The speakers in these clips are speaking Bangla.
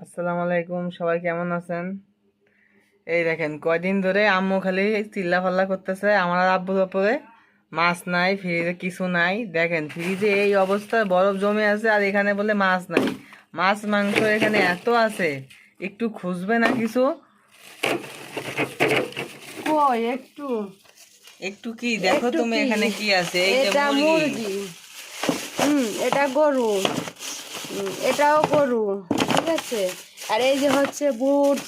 আসসালামু আলাইকুম সবাই কেমন আছেন? এই দেখেন কয়দিন ধরে আম্মু খালি চিল্লা ফাল্লা করতেছে আমার আব্বুর ওপরে মাছ নাই ফ্রিজে কিছু নাই। দেখেন ফ্রিজে এই অবস্থায় বরফ জমে আছে আর এখানে বলে মাছ নাই। মাছ মাংস এখানে এত আছে একটু খুঁজবে না কিছু? কই একটু? একটু কি দেখো তুমি এখানে কি আছে এটা মুরগি। মুরগি। হুম এটা গরু। এটাও গরু। ঠিক আছে? আর এই যে হচ্ছে বুট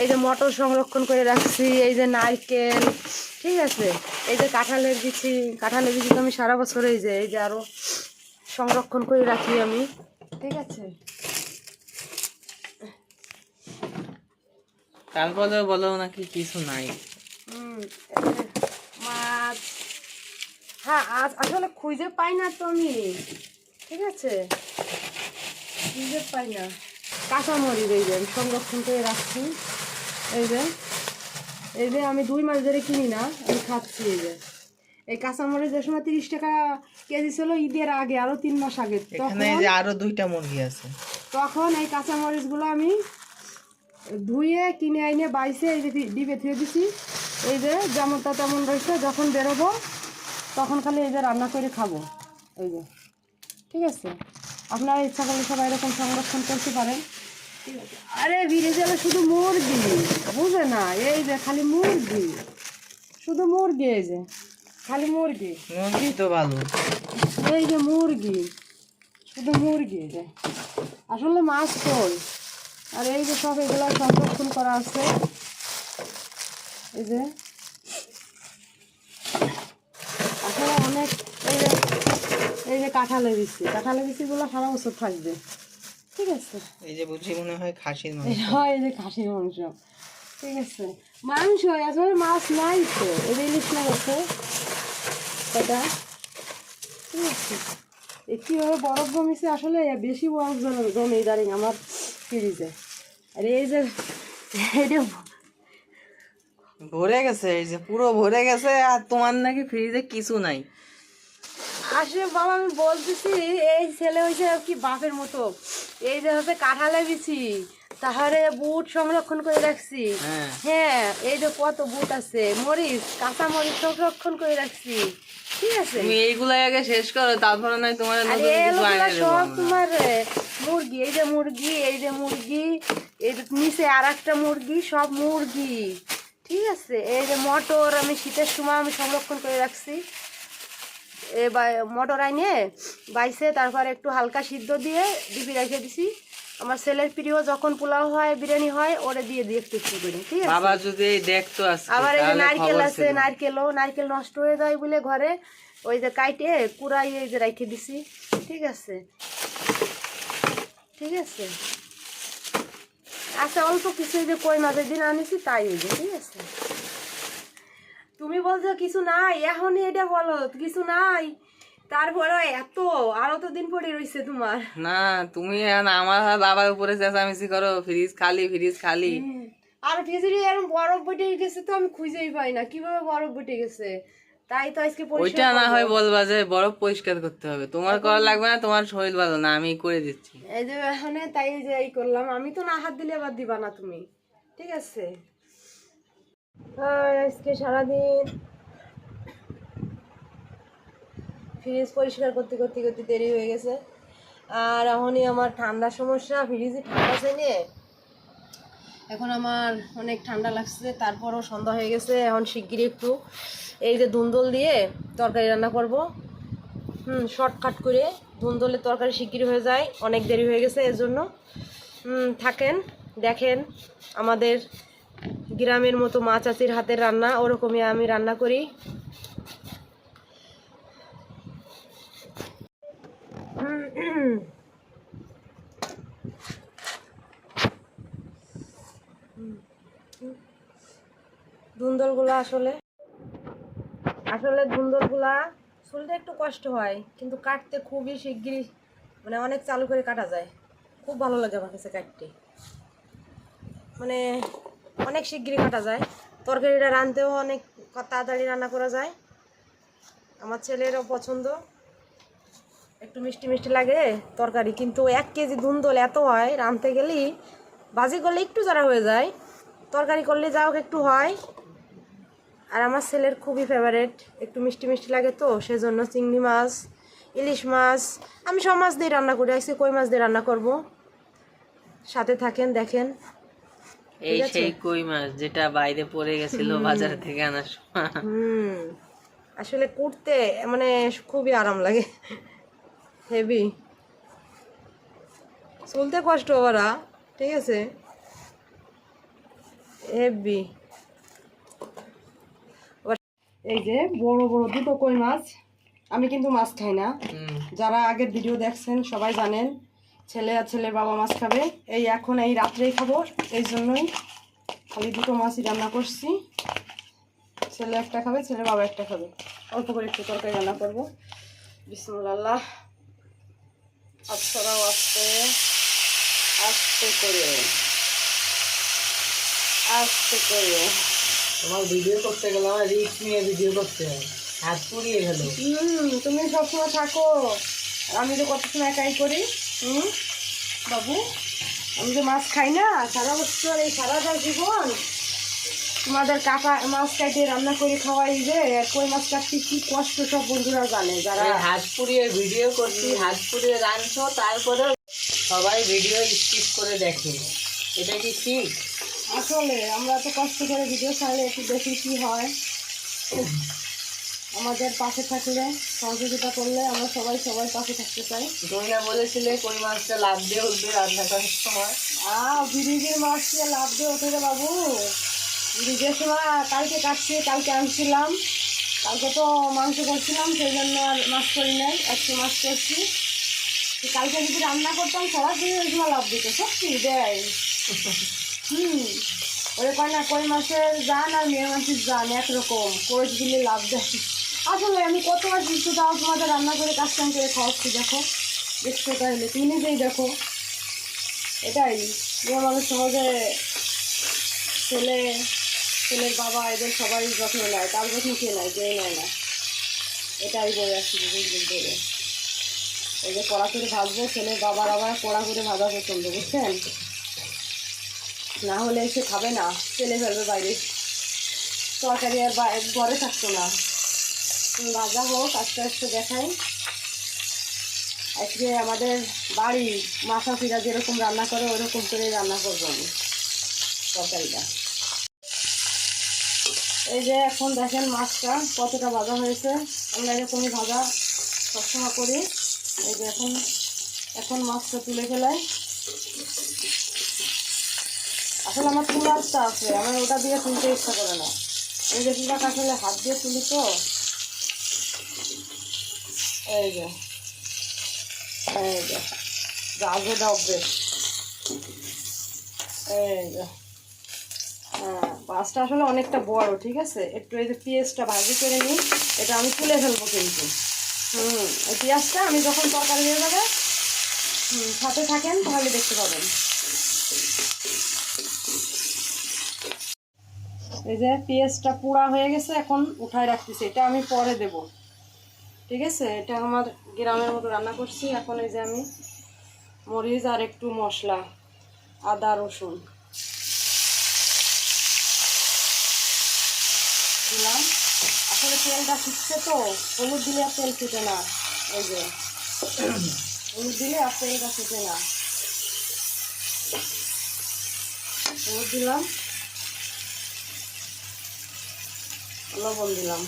এই যে মটর সংরক্ষণ করে রাখছি এই যে নারকেল ঠিক আছে? এই যে কাঁঠালের বিচি কাঁঠালের বিচি তো আমি সারা বছর এই যে এই যে আরও সংরক্ষণ করে রাখি আমি ঠিক আছে? তারপরে বলো নাকি কিছু নাই। মাছ হ্যাঁ আজ আসলে খুঁজে পাই না তো আমি ঠিক আছে? খুঁজে পাই না। কাঁচামরিচ এই যে আমি সংরক্ষণ করে রাখছি। এই যে এই যে আমি দুই মাস ধরে কিনি না আমি খাচ্ছি এই যে। এই কাঁচামরিচ যে সময় তিরিশ টাকা কেজি ছিল ঈদের আগে আরও তিন মাস আগে তখন আরও দুইটা মুরগি আছে। তখন এই কাঁচামরিচগুলো আমি ধুয়ে কিনে আইনে বাইসে এই যে ডিবে থুয়ে দিছি। এই যে যেমনটা তেমন রয়েছে যখন বেরোবো তখন খালি এই যে রান্না করে খাব। এই যে ঠিক আছে? আপনারা ইচ্ছা করলে সবাই এরকম সংরক্ষণ করতে পারেন। ঠিক আছে আরে ভিড়ে গেলে শুধু মুরগি বুঝে না? এই যে খালি মুরগি। শুধু মুরগি এই যে খালি মুরগি। মুরগি তো ভালো। এই যে মুরগি শুধু মুরগি এই যে। আসলে মাছ কই? আর এই যে সব এগুলো সংরক্ষণ করা আছে। এই যে। আসলে অনেক এই যে কাঁঠালে বিচি কাঁঠালে বিচিগুলো সারা বছর থাকবে। ঠিক আছে? এই যে বুঝি মনে হয় খাসির মাংস। হয় এই যে খাসির মাংস। ঠিক আছে? মাংস আসলে মাছ নাই তো এই যে ইলিশ মাছ আছে। এটা। ঠিক আছে? কীভাবে বরফ জমেছে আসলে বেশি বরফ জমে জমে ইদারিং আমার ফ্রিজে আর এই যে এটা ভরে গেছে এই যে পুরো ভরে গেছে আর তোমার নাকি ফ্রিজে কিছু নাই। আসলে বাবা আমি বলতেছি এই ছেলে হয়েছে কি বাপের মতো। এই যে হচ্ছে কাঁঠালে বিছি তাহলে বুট সংরক্ষণ করে রাখছি। হ্যাঁ। হ্যাঁ এই যে কত বুট আছে মরিচ কাঁচা মরিচ সংরক্ষণ করে রাখছি। ঠিক আছে? তুমি এইগুলাই আগে শেষ করো তারপরে নয় তোমার আর নতুন কিছু এগুলো আইনে দেবো সব তোমার মুরগি এই যে মুরগি এই যে মুরগি এই যে নিচে আর একটা মুরগি সব মুরগি। ঠিক আছে? এই যে মটর আমি শীতের সময় আমি সংরক্ষণ করে রাখছি। এ মটর আইনে বাইসে তারপর একটু হালকা সিদ্ধ দিয়ে ডিপি রেখে দিছি। আমার ছেলের প্রিয় যখন পোলাও হয় বিরিয়ানি হয় ওরে দিয়ে দিয়ে একটু একটু করে ঠিক আছে? বাবা যদি দেখতো আজকে আবার এই যে নারকেল আছে নারকেলও নারকেল নষ্ট হয়ে যায় বলে ঘরে ওই যে কাইটে কুড়াই এই যে রেখে দিছি ঠিক আছে? ঠিক আছে? আচ্ছা অল্প কিছু যে কই মাঝে দিন আনিছি তাই এই যে ঠিক আছে? তুমি বলছো কিছু নাই এখনই এটা বলো কিছু নাই। তারপরে এত আরও তো দিন পরে রইছে তোমার। না তুমি আমার বাবার উপরে চেঁচামেচি করো ফ্রিজ খালি ফ্রিজ খালি। আর এরকম বরফ বটে গেছে তো আমি খুঁজেই পাই না কীভাবে বরফ বটে গেছে? তাই তো আজকে পরিষ্কার ওইটা না। হয় বলবা যে বরফ পরিষ্কার করতে হবে তোমার করা লাগবে না তোমার শরীর ভালো না আমি করে দিচ্ছি। এই যে এখানে তাই যে এই করলাম আমি তো না হাত দিলে আবার দিবা না তুমি ঠিক আছে? আজকে সারাদিন ফ্রিজ পরিষ্কার করতে করতে করতে দেরি হয়ে গেছে। আর এখনই আমার ঠান্ডার সমস্যা, ফ্রিজে ঠান্ডা আছে নিয়ে। এখন আমার অনেক ঠান্ডা লাগছে, তারপরও সন্ধ্যা হয়ে গেছে, এখন শিগগিরই একটু এই যে দুন্দল দিয়ে তরকারি রান্না করব। হুম শর্টকাট করে ধুন্দলের তরকারি শিগগির হয়ে যায়, অনেক দেরি হয়ে গেছে এর জন্য। থাকেন, দেখেন আমাদের গ্রামের মতো মা চাচির হাতের রান্না, ওরকমই আমি রান্না করি। ধুন্দলগুলো আসলে আসলে ধুন্দলগুলা চুলতে একটু কষ্ট হয়, কিন্তু কাটতে খুবই শিগগিরই মানে অনেক চালু করে কাটা যায়। খুব ভালো লাগে আমার কাছে কাটতে। মানে অনেক শিগগিরই কাটা যায়। তরকারিটা রাঁধতেও অনেক তাড়াতাড়ি রান্না করা যায়। আমার ছেলেরও পছন্দ। একটু মিষ্টি মিষ্টি লাগে তরকারি, কিন্তু এক কেজি ধুন্দল এত হয়, রাঁধতে গেলেই ভাজি করলে একটু যারা হয়ে যায়। তরকারি করলে যাও একটু হয়। আর আমার ছেলের খুবই ফেভারেট একটু মিষ্টি মিষ্টি লাগে তো, সেজন্য চিংড়ি মাছ, ইলিশ মাছ, আমি সব মাছ দিয়ে রান্না করি। আজকে কই মাছ দিয়ে রান্না করব? সাথে থাকেন, দেখেন। এই সেই কই মাছ যেটা বাইরে পড়ে গেছিল বাজার থেকে আনার সময়। হুম। আসলে কুড়তে মানে খুবই আরাম লাগে। হেভি। চলতে কষ্ট ওরা ঠিক আছে। হেভি। এই যে বড় বড় দুটো কই মাছ আমি কিন্তু মাছ খাই না। যারা আগের ভিডিও দেখছেন সবাই জানেন ছেলে আর ছেলের বাবা মাছ খাবে। এই এখন এই রাত্রেই খাব এই জন্যই খালি দুটো মাছই রান্না করছি। ছেলে একটা খাবে ছেলে বাবা একটা খাবে। অল্প করে একটু তরকারি রান্না করব। বিসমুল্লাহ। আচ্ছারাও আস্তে আস্তে করে আস্তে করে। তোমার ভিডিও করতে গেলে আমার রিস্ক নিয়ে ভিডিও করতে হয়। হাত পুড়িয়ে গেল তুমি সবসময় থাকো। আমি তো কত সময় একাই করি? হুম? বাবু আমি তো মাছ খাই না সারা বছর এই সারাটা জীবন তোমাদের কাকা মাছ কাটিয়ে রান্না করে খাওয়াই যে কই মাছ কাটতে কি কষ্ট সব বন্ধুরা জানে যারা হাত পুড়িয়ে ভিডিও করছি হাত পুড়িয়ে রাঁধছো তারপরে সবাই ভিডিও স্কিপ করে দেখে। এটা কি ঠিক? আসলে আমরা তো কষ্ট করে ভিডিও ছাড়লে একটু দেখি কি হয়। আমাদের পাশে থাকলে সহযোগিতা করলে আমরা সবাই সবাই পাশে থাকতে চাই। তুমি না বলেছিলে কই মাছটা লাভ দিয়ে উঠবে রান্না করার সময়? আহ বিরিজের মাছ দিয়ে লাভ দিয়ে ওঠে রে বাবু। বিরিজের সময় কালকে কাটছি কালকে আনছিলাম। কালকে তো মাংস করছিলাম সেই জন্য আর মাছ করি নাই আজকে মাছ করছি। কালকে যদি রান্না করতাম সরাসরি ওই সময় লাভ দিত সত্যি দেয়। হুম ওই কয় না কই মাছের জান আর মেয়ে মাছের জান একরকম। কোচ দিলে লাভ দেয়? আসলে আমি কত মাছ দিচ্ছি তাও তোমাদের রান্না করে কাস্টম করে খাওয়াচ্ছি, দেখো। দেখছ তাহলে, তুমি নিজেই দেখো। এটাই মেয়ে মানুষ সহজে ছেলে, ছেলের বাবা, এদের সবাই যত্ন নেয় তার যত্ন কে নেয় কেউ নেয় না। এটাই বলে আসছি বুঝবেন ধরে এই যে কড়া করে ভাজবো, ছেলের বাবার আবার কড়া করে ভাজা পছন্দ, বুঝছেন? না হলে সে খাবে না, ফেলে ফেলবে বাইরে। তরকারি আর ঘরে থাকতো না। ভাজা হোক, আস্তে আস্তে দেখাই। আজকে আমাদের বাড়ি মাথা ফিরা যেরকম রান্না করে, ওরকম করে রান্না করব আমি তরকারিটা। এই যে এখন দেখেন মাছটা কতটা ভাজা হয়েছে। আমরা এরকমই ভাজা সবসময় করি। এই যে এখন এখন মাছটা তুলে ফেলাই। আসলে আমার তুলা একটা আছে, আমার ওটা দিয়ে তুলতে ইচ্ছা করে না। এই যে আসলে হাত দিয়ে তুলি তো এই যে এই যে গাজেটা অভ্যেস। এই যে হ্যাঁ মাছটা আসলে অনেকটা বড়, ঠিক আছে? একটু এই যে পেঁয়াজটা ভাজি করে নিই, এটা আমি তুলে ফেলব কিন্তু। হুম, এই পেঁয়াজটা আমি যখন তরকারি হয়ে যাবে সাথে থাকেন, তাহলে দেখতে পাবেন। এই যে পেঁয়াজটা পুড়া হয়ে গেছে, এখন উঠায় রাখতেছি, এটা আমি পরে দেব। ঠিক আছে? এটা আমার গ্রামের মতো রান্না করছি। এখন এই যে আমি মরিচ আর একটু মশলা, আদা, রসুন দিলাম। আসলে তেলটা ফুটছে তো, হলুদ দিলে আর তেল ফুটে না। এই যে, হলুদ দিলে আর তেলটা ফুটে না। হলুদ দিলাম। লবণ দিলাম।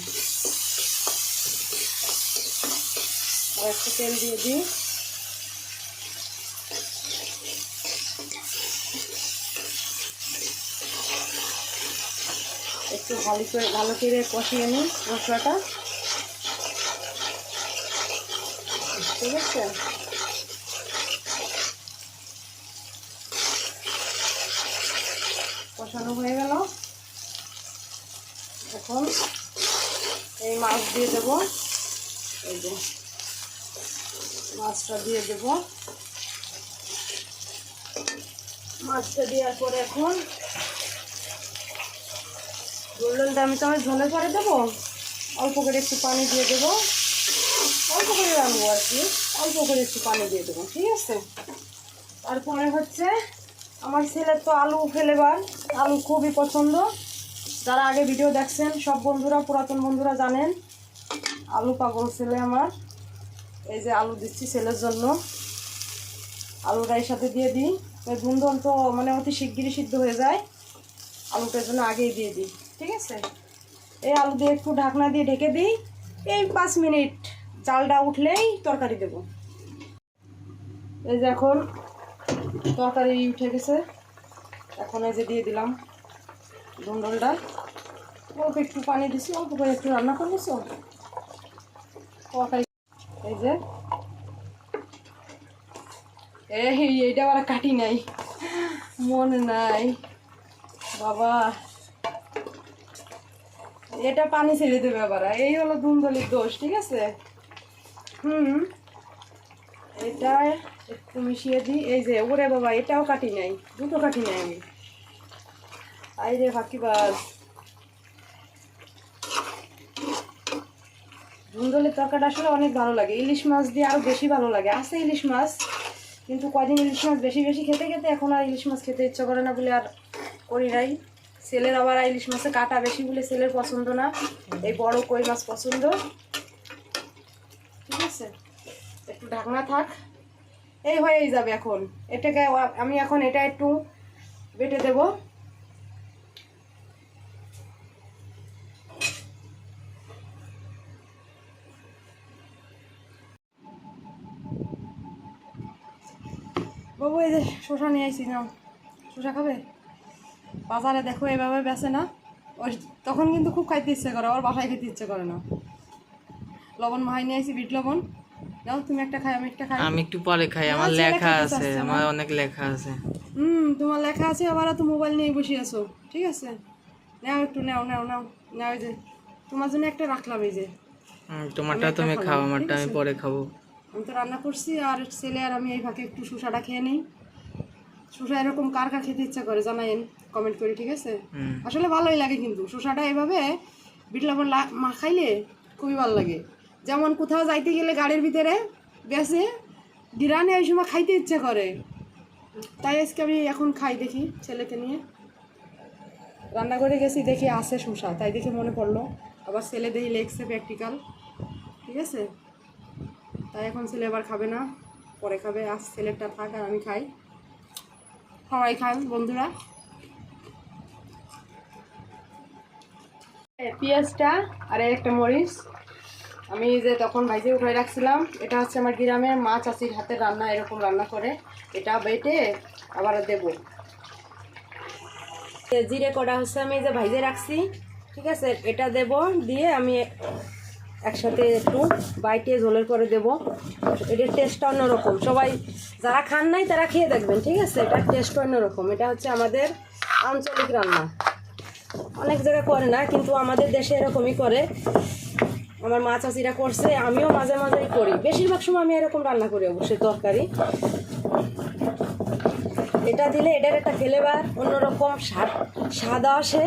আর একটু তেল দিয়ে দিই। একটু ভালো করে ভালো করে কষিয়ে নিই মশলাটা। ঠিক আছে? কষানো হয়ে গেল। এখন এই মাছ দিয়ে দেবো। এই যে। মাছটা দিয়ে দেব। মাছটা দেওয়ার পরে এখন গোল্ডেনটা আমি তো আমি ঝোলে পরে দেবো। অল্প করে একটু পানি দিয়ে দেবো। অল্প করে রাখব আর কি। অল্প করে একটু পানি দিয়ে দেবো, ঠিক আছে? তারপরে হচ্ছে আমার ছেলের তো আলু ফেলেবার আলু খুবই পছন্দ। যারা আগে ভিডিও দেখছেন, সব বন্ধুরা, পুরাতন বন্ধুরা জানেন, আলু পাগল ছেলে আমার। এই যে আলু দিচ্ছি ছেলের জন্য। আলুটা এর সাথে দিয়ে দিই। ওই ধুন্দল তো মানে অতি শিগগিরই সিদ্ধ হয়ে যায়। আলুটার জন্য আগেই দিয়ে দিই, ঠিক আছে? এই আলু দিয়ে একটু ঢাকনা দিয়ে ঢেকে দিই। এই পাঁচ মিনিট চালটা উঠলেই তরকারি দেব। এই যে এখন তরকারি উঠে গেছে। এখন এই যে দিয়ে দিলাম ধুন্দলটা অল্প একটু পানি দিছি, অল্প করে একটু রান্না করে নিছো? তরকারি এই যে। এই, এইটা আবার কাটি নাই। মনে নাই। বাবা। এটা পানি ছেড়ে দেবে আবার। এই হলো ধুন্দলির দোষ, ঠিক আছে? হুম। এটা একটু মিশিয়ে দিই। এই যে, ওরে বাবা, এটাও কাটি নাই। দুটো কাটি নাই আমি। আই রে ফাঁকিবাজ। ধুন্দলের তরকারিটা আসলে অনেক ভালো লাগে। ইলিশ মাছ দিয়ে আরও বেশি ভালো লাগে। আছে ইলিশ মাছ, কিন্তু কদিন ইলিশ মাছ বেশি বেশি খেতে খেতে এখন আর ইলিশ মাছ খেতে ইচ্ছা করে না বলে আর করি নাই। ছেলের আবার ইলিশ মাছে কাটা বেশি বলে ছেলের পছন্দ না। এই বড় কই মাছ পছন্দ। ঠিক আছে? একটু ঢাকনা থাক। এই হয়েই যাবে এখন। এটাকে আমি এখন এটা একটু বেটে দেব। বাবু এই যে শশা নিয়ে আইসি নাও শশা খাবে? বাজারে দেখো এভাবে বেচে না। ওই তখন কিন্তু খুব খাইতে ইচ্ছে করে আবার বাসায় খেতে ইচ্ছে করে না। লবণ মাহাই নিয়ে আইসি বিট লবণ। যাও তুমি একটা খাই আমি একটা খাই। আমি একটু পরে খাই আমার লেখা আছে আমার অনেক লেখা আছে। হুম তোমার লেখা আছে আবার তো মোবাইল নিয়ে বসে আছো। ঠিক আছে? নাও একটু নাও নাও নাও। নাও এই যে তোমার জন্য একটা রাখলাম এই যে। তোমারটা তুমি খাও আমারটা আমি পরে খাব। আমি তো রান্না করছি আর ছেলে আর আমি এই ফাঁকে একটু শসাটা খেয়ে নিই। শসা এরকম কার কার খেতে ইচ্ছা করে জানাইন কমেন্ট করে ঠিক আছে? আসলে ভালোই লাগে কিন্তু শসাটা এভাবে বিট লবণ লা- মাখাইলে খুবই ভালো লাগে। যেমন কোথাও যাইতে গেলে গাড়ির ভিতরে বেসে গিরানে ওই সময় খাইতে ইচ্ছা করে। তাই আজকে আমি এখন খাই দেখি ছেলেকে নিয়ে। রান্না করে গেছি দেখি আছে শসা তাই দেখে মনে পড়ল। আবার ছেলে দেখি লেগছে প্র্যাকটিক্যাল ঠিক আছে? তাই এখন ছেলে আবার খাবে না, পরে খাবে। আজ ছেলেরটা থাক আর আমি খাই। সবাই খান, বন্ধুরা। পেঁয়াজটা আর একটা মরিচ। আমি যে তখন ভাইজে উঠে রাখছিলাম। এটা হচ্ছে আমার গ্রামের মা চাষির হাতের রান্না, এরকম রান্না করে। এটা বেটে আবার দেব। জিরে কটা হচ্ছে, আমি যে ভাইজে রাখছি। ঠিক আছে, এটা দেব, দিয়ে আমি একসাথে একটু বাইটে ঝোলের করে দেব। এটার টেস্টটা অন্যরকম। সবাই যারা খান নাই তারা খেয়ে দেখবেন, ঠিক আছে? এটার টেস্ট অন্যরকম। এটা হচ্ছে আমাদের আঞ্চলিক রান্না। অনেক জায়গায় করে না, কিন্তু আমাদের দেশে এরকমই করে। আমার মা চাষিরা করছে, আমিও মাঝে মাঝেই করি। বেশিরভাগ সময় আমি এরকম রান্না করি অবশ্যই তরকারি। এটা দিলে এটার একটা ফ্লেভার অন্যরকম, স্বাদ স্বাদ আসে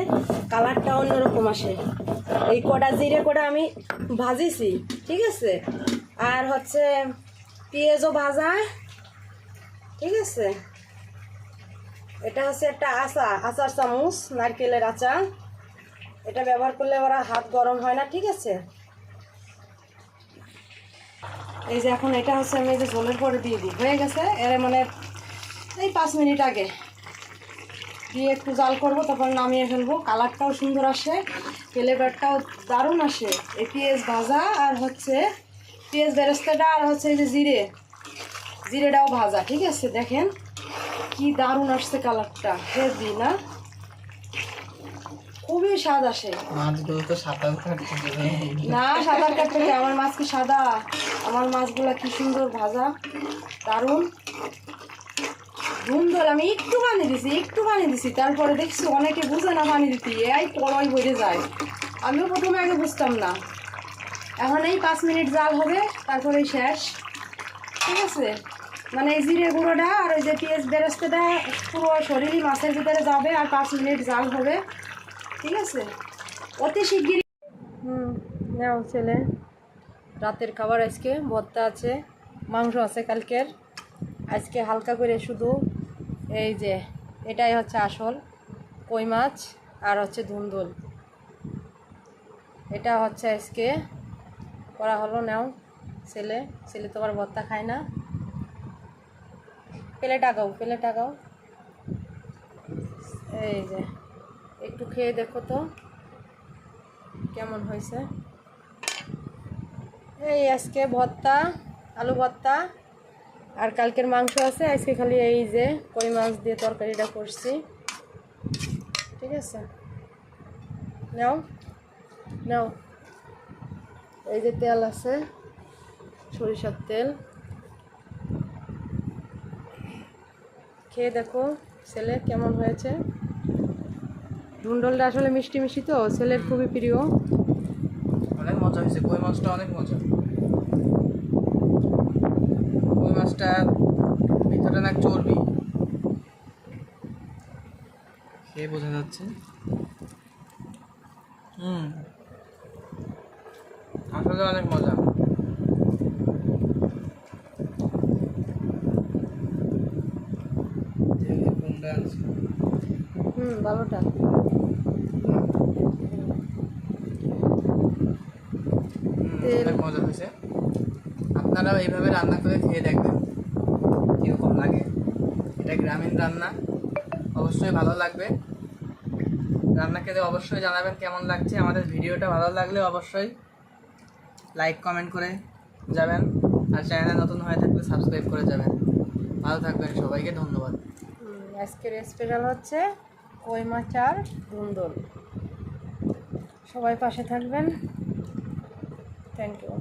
কালারটা অন্যরকম আসে। এই কটা জিরে কটা আমি ভাজিছি, ঠিক আছে? আর হচ্ছে পেঁয়াজও ভাজা, ঠিক আছে? এটা হচ্ছে একটা আচা, আচার চামচ, নারকেলের আচার এটা ব্যবহার করলে ওরা হাত গরম হয় না, ঠিক আছে? এই যে এখন এটা হচ্ছে আমি এই যে ঝোলের পরে দিয়ে দিই, হয়ে গেছে? এর মানে এই পাঁচ মিনিট আগে। দিয়ে একটু জাল করব তারপর নামিয়ে ফেলব। কালারটাও সুন্দর আসে ফ্লেভারটাও দারুণ আসে। এই পেঁয়াজ ভাজা আর হচ্ছে পেঁয়াজ বেরেস্তাটা আর হচ্ছে এই যে জিরে। জিরেটাও ভাজা ঠিক আছে? দেখেন কি দারুণ আসছে কালারটা হেভি না? খুবই স্বাদ আসে। না সাঁতার কাটতে আমার মাছ কি সাদা? আমার মাছগুলা কি সুন্দর ভাজা দারুণ। সুন্দর আমি একটু পানি দিছি, একটু পানি দিছি। তারপরে দেখছি অনেকে বুঝে না পানি দিতে এই পড়াই বেড়ে যায়। আমিও প্রথমে আগে বুঝতাম না। এখন এই পাঁচ মিনিট জাল হবে, তারপরেই শেষ। ঠিক আছে? মানে এই জিরে গুঁড়োটা আর ওই যে পেঁয়াজ বেরেস্তাটা পুরো শরীরই মাছের ভিতরে যাবে আর পাঁচ মিনিট জাল হবে। ঠিক আছে? অতি শিগগিরই হুম, নাও ছেলে। রাতের খাবার আজকে, ভর্তা আছে, মাংস আছে কালকের। আজকে হালকা করে শুধু এই যে এটাই হচ্ছে আসল কই মাছ আর হচ্ছে ধুন্দুল। এটা হচ্ছে আজকে করা হলো নাও ছেলে। ছেলে তো আবার ভর্তা খায় না। পেলে টাকাও পেলে টাকাও এই যে একটু খেয়ে দেখো তো কেমন হয়েছে। এই আজকে ভর্তা, আলু ভর্তা আর কালকের মাংস আছে, আজকে খালি এই যে কই মাছ দিয়ে তরকারিটা করছি। ঠিক আছে? নাও নাও। এই যে তেল আছে, সরিষার তেল। খেয়ে দেখো ছেলে কেমন হয়েছে। ঢুন্ডলটা আসলে মিষ্টি মিষ্টি তো, ছেলের খুবই প্রিয়। অনেক মজা হয়েছে, কই মাছটা অনেক মজা। কই ভিতরে না চর্বি। খেয়ে বোঝা যাচ্ছে? হুম। আসলে অনেক মজা কোনটা আছে হুম ভালোটা হুম, তেল। অনেক মজা হয়েছে আপনারাও এইভাবে রান্না করে খেয়ে দেখবেন। কীরকম লাগে? এটা গ্রামীণ রান্না। অবশ্যই ভালো লাগবে। রান্না খেতে অবশ্যই জানাবেন কেমন লাগছে। আমাদের ভিডিওটা ভালো লাগলে অবশ্যই লাইক কমেন্ট করে যাবেন। আর চ্যানেলে নতুন হয়ে থাকলে সাবস্ক্রাইব করে যাবেন। ভালো থাকবেন সবাইকে, ধন্যবাদ। আজকের স্পেশাল হচ্ছে কই মাছ আর সবাই পাশে থাকবেন। Thank you